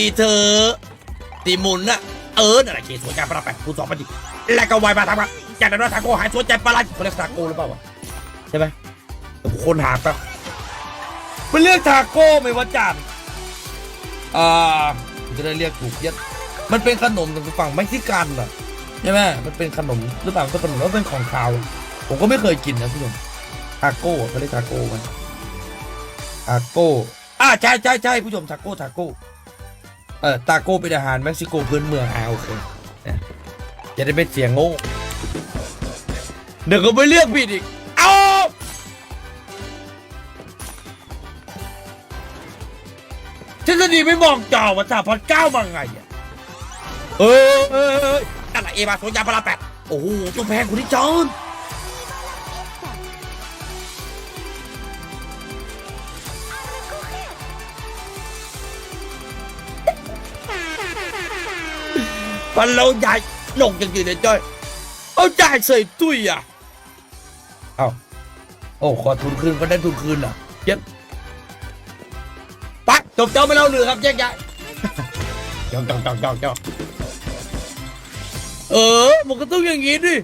ดีๆเธอตีมุนน่ะเออนั่นแหละเคสวนใจปลาแปดคูณสองพันดิแล้วก็วายมาทำกันจากนั้นทาโก้หายสวนใจปลาไหลเขาเรียกทาโก้หรือเปล่าวะใช่ไหมคนหาป๊บมันเรียกทาโก้ไหมวะจานอ่าจะได้เรียกถูกเย็ดมันเป็นขนมจากฝั่งเม็กซิกันเหรอใช่ไหมมันเป็นขนมหรือเปล่าเป็นขนมแล้วเป็นของคาวผมก็ไม่เคยกินนะพี่ชมทาโก้เขาเรียกทาโก้ไหมทาโก้อ่าใช่ใช่ใช่ผู้ชมทาโก้ทาโก้ เออตาโก้เป็นอาหารเม็กซิโกพื้นเมืองอ่าโอเคนี่ยจะได้ไม่เสียงโง่เดี๋ยวก็ไปเรียกผิดอีก เอาฉันจะดีไม่มองจอว่าจ่าพอดเก้ามาไงอะเออเออเออนั่นแหละเอบาโซยาพลาแปดโอ้โหตัวแพงคุณนี่จอน ปันเราใหญ่หนกอย่างนี้เลยจ้อยเอาจ่ายใส่ตุ้ยอะเอาโอ้ขอทุนคืนก็ได้ทุนคืนอะเย็บไปจบเจ้าไม่เล่าเรือครับแยกย้ายจองจองจองจองจองเออมันก็ต้องอย่างงี้ดิ